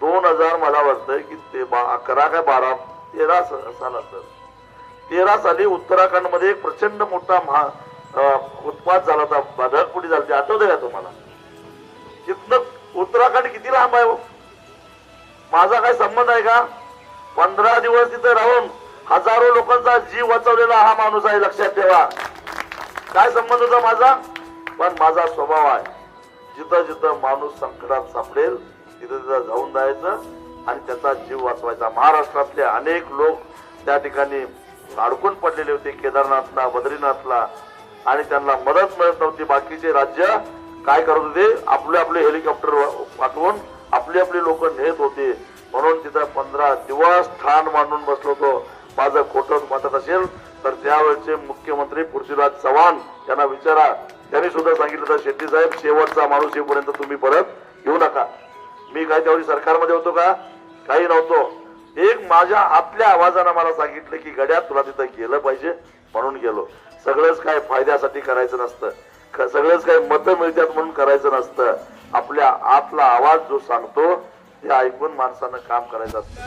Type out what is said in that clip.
दोन हजार मला वाटतंय की ते बा- अकरा काय बारा तेरा स- साल असेल तेरा साली उत्तराखंडमध्ये एक प्रचंड मोठा महा उत्पाद झाला होता. ढगफुटी झाली. होती आठवते का तुम्हाला? तिथनं उत्तराखंड किती लांब आहे हो? माझा काय संबंध आहे का? पंधरा दिवस तिथे राहून हजारो लोकांचा जीव वाचवलेला हा माणूस आहे लक्षात ठेवा. काय संबंध होता माझा? पण माझा स्वभाव आहे. जिथं जिथं माणूस संकटात सापडेल तिथं तिथं जाऊन जायचं आणि त्याचा जीव वाचवायचा. महाराष्ट्रातले अनेक लोक त्या ठिकाणी अडकून पडलेले होते. केदारनाथला बद्रीनाथला. आणि त्यांना मदत मिळत नव्हती. बाकीचे राज्य काय करत होते? आपले आपले हेलिकॉप्टर पाठवून आपली आपली लोक नेत होते. म्हणून तिथं पंधरा दिवस ठाण मांडून बसलो होतो. माझं खोटं वाटत असेल तर त्यावेळेचे मुख्यमंत्री पृथ्वीराज चव्हाण यांना विचारा. त्यांनी सुद्धा सांगितलं तर शेट्टी साहेब शेवटचा माणूस येईपर्यंत तुम्ही परत मी काय त्यावेळी सरकारमध्ये होतो का? काही नव्हतो. एक माझ्या आपल्या आवाजानं मला सांगितलं की गड्या तुला तिथं गेलं पाहिजे म्हणून गेलो. सगळंच काय फायद्यासाठी करायचं नसतं. सगळेच सगळंच काय मतं मिळतात म्हणून करायचं नसतं. आपल्या आतला आवाज जो सांगतो ते ऐकून माणसानं काम करायचं असतं.